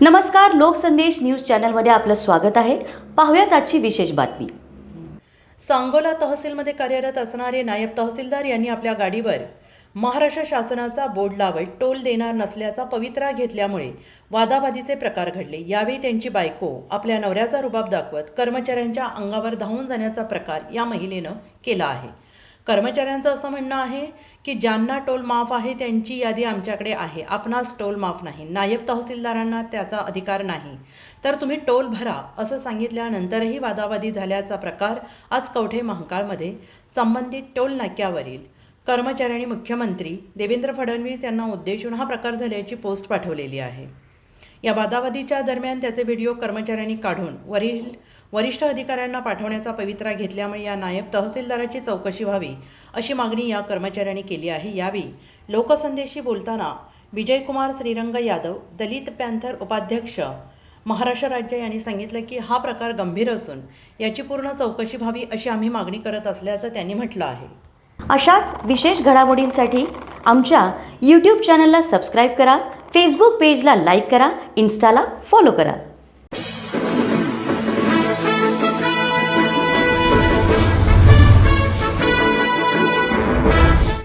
नमस्कार लोकसंदेश न्यूज चॅनलमध्ये आपलं स्वागत आहे. पाहूयात आजची विशेष बातमी. सांगोला तहसीलमध्ये कार्यरत असणारे नायब तहसीलदार यांनी आपल्या गाडीवर महाराष्ट्र शासनाचा बोर्ड लावत टोल देणार नसल्याचा पवित्रा घेतल्यामुळे वादावादीचे प्रकार घडले. यावेळी त्यांची बायको आपल्या नवऱ्याचा रुबाब दाखवत कर्मचाऱ्यांच्या अंगावर धावून जाण्याचा प्रकार या महिलेनं केला आहे. कर्मचाऱ्यांचं असं म्हणणं आहे की ज्यांना टोल माफ आहे त्यांची यादी आमच्याकडे आहे. आपणास टोल माफ नाही. नायब तहसीलदारांना त्याचा अधिकार नाही. तर तुम्ही टोल भरा असं सांगितल्यानंतरही वादावादी झाल्याचा प्रकार आज कवठे महाकाळमध्ये संबंधित टोल नाक्यावरील कर्मचाऱ्यांनी मुख्यमंत्री देवेंद्र फडणवीस यांना उद्देशून हा प्रकार झाल्याची पोस्ट पाठवलेली आहे. या वादावादीच्या दरम्यान त्याचे व्हिडिओ कर्मचाऱ्यांनी काढून वरील वरिष्ठ अधिकाऱ्यांना पाठवण्याचा पवित्रा घेतल्यामुळे या नायब तहसीलदाराची चौकशी व्हावी अशी मागणी या कर्मचाऱ्यांनी केली आहे. यावेळी लोकसंदेशी बोलताना विजयकुमार श्रीरंग यादव दलित पॅन्थर उपाध्यक्ष महाराष्ट्र राज्य यांनी सांगितलं की हा प्रकार गंभीर असून याची पूर्ण चौकशी व्हावी अशी आम्ही मागणी करत असल्याचं त्यांनी म्हटलं आहे. अशाच विशेष घडामोडींसाठी आमच्या यूट्यूब चॅनलला सबस्क्राईब करा फेसबुक पेजला लाईक करा इन्स्टाला फॉलो करा.